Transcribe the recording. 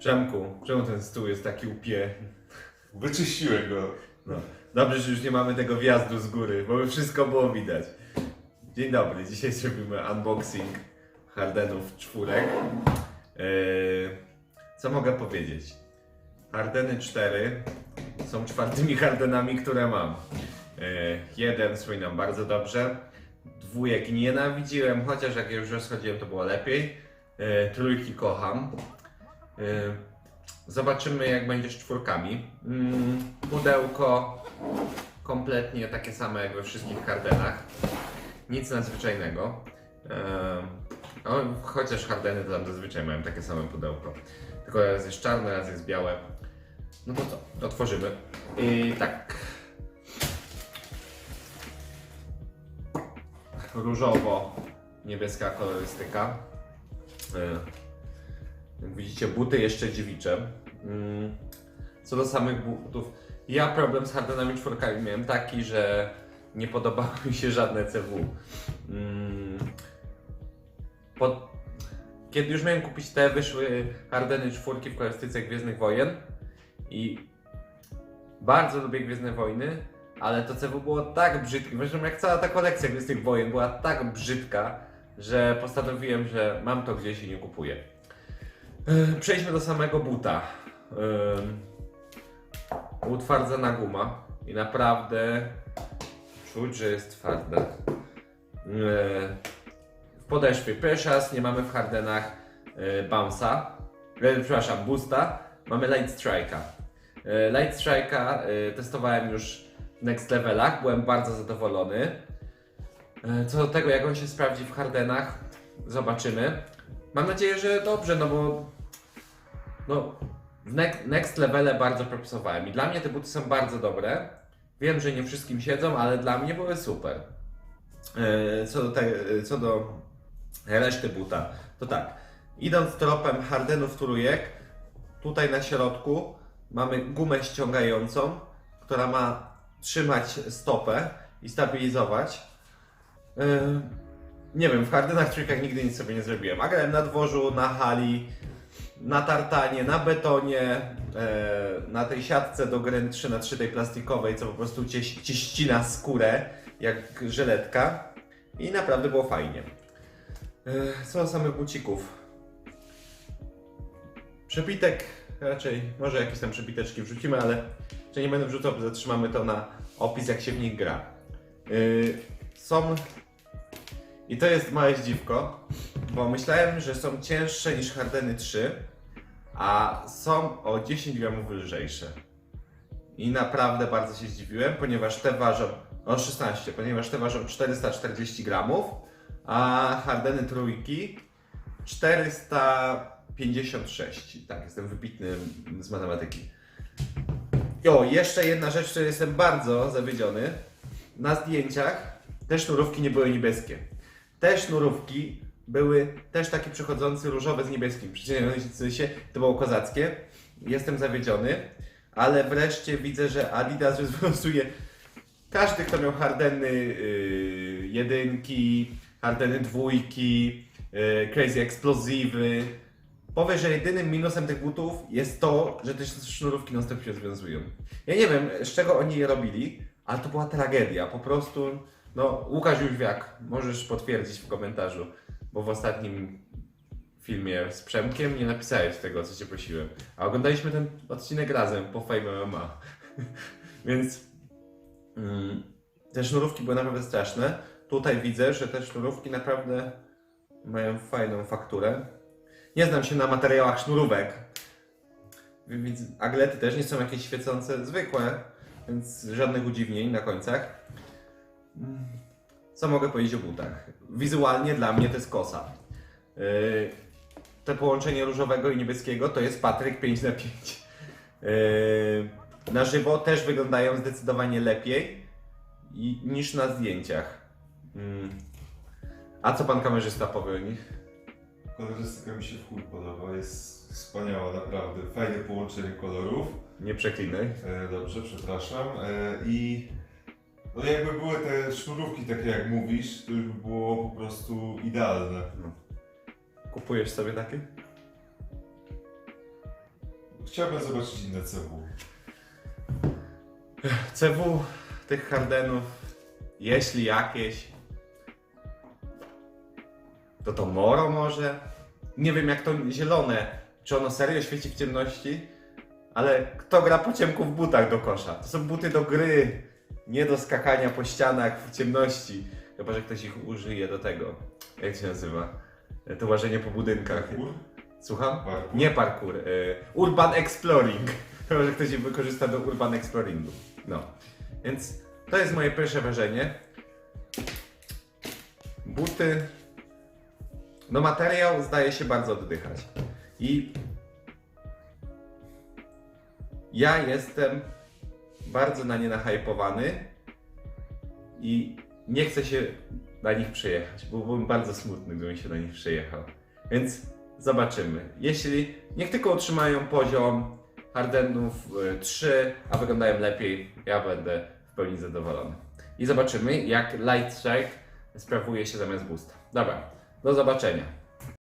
Przemku, czemu ten stół jest taki upie? Wyczyściłem go. No. Dobrze, że już nie mamy tego wjazdu z góry, bo by wszystko było widać. Dzień dobry, dzisiaj zrobimy unboxing Hardenów czwórek. Eee, co mogę powiedzieć? Hardeny 4 są czwartymi Hardenami, które mam. Eee, jeden wspominam bardzo dobrze. Dwójek nienawidziłem, chociaż jak już rozchodziłem to było lepiej. Eee, trójki kocham. Eee, Zobaczymy jak będzie z czwórkami. Mm, pudełko kompletnie takie same jak we wszystkich Hardenach. Nic nadzwyczajnego. O, chociaż Hardeny to tam zazwyczaj mają takie same pudełko. Tylko raz jest czarne, raz jest białe. No to co? Otworzymy. I tak. Różowo-niebieska kolorystyka. Jak widzicie, buty jeszcze dziewicze. Mm, Co do samych butów, ja problem z Hardenami czwórkami miałem taki, że nie podobały mi się żadne CW. Mm, Po... Kiedy już miałem kupić te, wyszły Hardeny czwórki w kolorystyce Gwiezdnych Wojen i bardzo lubię Gwiezdne Wojny, ale to CW było tak brzydkie, zresztą jak cała ta kolekcja Gwiezdnych Wojen była tak brzydka, że postanowiłem, że mam to gdzieś i nie kupuję. Przejdźmy do samego buta. Utwardzona guma i naprawdę czuć, że jest twarde. E, W podeszwie pierwszy raz nie mamy w Hardenach e, bounce'a, e, przepraszam, boosta, mamy Light Strike'a. E, Light Strike'a e, testowałem już w next levelach, byłem bardzo zadowolony. E, Co do tego, jak on się sprawdzi w Hardenach, zobaczymy. Mam nadzieję, że dobrze, no bo no, w next, next levele bardzo propsowałem i dla mnie te buty są bardzo dobre. Wiem, że nie wszystkim siedzą, ale dla mnie były super. E, Co do, te, co do reszty buta, to tak. Idąc tropem Hardenów trójek, tutaj na środku mamy gumę ściągającą, która ma trzymać stopę i stabilizować. E, Nie wiem, w Hardenach trójkach nigdy nic sobie nie zrobiłem. A grałem na dworzu, na hali, na tartanie, na betonie, e, na tej siatce do gry 3 na 3 tej plastikowej, co po prostu cię, cię skórę jak żyletka i naprawdę było fajnie. E, co do samych bucików. Przepitek raczej, może jakieś tam przepiteczki wrzucimy, ale że nie będę wrzucał, zatrzymamy to na opis jak się w nich gra. E, są i to jest małe zdziwko, bo myślałem, że są cięższe niż Hardeny 3, a są o 10 gramów lżejsze. I naprawdę bardzo się zdziwiłem, ponieważ te ważą o 16, ponieważ te ważą 440 gramów, a Hardeny trójki 456. Tak, jestem wybitny z matematyki. O, jeszcze jedna rzecz, której jestem bardzo zawiedziony. Na zdjęciach te sznurówki nie były niebieskie. Te sznurówki były też takie przechodzące różowe z niebieskim. Przecież się to było kozackie. Jestem zawiedziony, ale wreszcie widzę, że Adidas rozwiązuje każdy, kto miał Hardeny yy, jedynki, Hardeny dwójki, yy, Crazy Explosywy, powie, że jedynym minusem tych butów jest to, że te sznurówki non się rozwiązują. Ja nie wiem, z czego oni je robili, ale to była tragedia. Po prostu, no, Łukasz Jóźwiak, możesz potwierdzić w komentarzu, bo w ostatnim filmie z Przemkiem nie napisałeś tego, co cię prosiłem. A oglądaliśmy ten odcinek razem po Fame MMA. Więc mm, te sznurówki były naprawdę straszne. Tutaj widzę, że te sznurówki naprawdę mają fajną fakturę. Nie znam się na materiałach sznurówek, więc aglety też nie są jakieś świecące, zwykłe, więc żadnych udziwnień na końcach. Co mogę powiedzieć o butach? Wizualnie dla mnie to jest kosa. Yy, te połączenie różowego i niebieskiego to jest Patryk 5 na 5. Yy, na żywo też wyglądają zdecydowanie lepiej i, niż na zdjęciach. Mm. A co pan kamerzysta powie o nich? Kolorystyka mi się w chuj podoba, jest wspaniała, naprawdę. Fajne połączenie kolorów. Nie przeklinaj. E, dobrze, przepraszam. E, I no jakby były te sznurówki takie jak mówisz, to już by było po prostu idealne. Kupujesz sobie takie? chciałbym zobaczyć inne CW. CW tych Hardenów, jeśli jakieś, to to Moro może. Nie wiem jak to zielone, czy ono serio świeci w ciemności, ale kto gra po ciemku w butach do kosza? To są buty do gry, nie do skakania po ścianach w ciemności. Chyba, że ktoś ich użyje do tego. Jak się nazywa? To łażenie po budynkach. Parkour? Słucham? Parkour? Nie parkour. Y, urban Exploring. Chyba, że ktoś je wykorzysta do Urban Exploringu. No. Więc to jest moje pierwsze wrażenie. Buty. No materiał zdaje się bardzo oddychać. I ja jestem bardzo na nie nahypowany i nie chcę się na nich przejechać, bo byłbym bardzo smutny, gdybym się na nich przejechał. Więc zobaczymy. Jeśli niech tylko utrzymają poziom Hardenów y, 3, a wyglądają lepiej, ja będę w pełni zadowolony. I zobaczymy, jak Light Strike sprawuje się zamiast boosta. Dobra, do zobaczenia.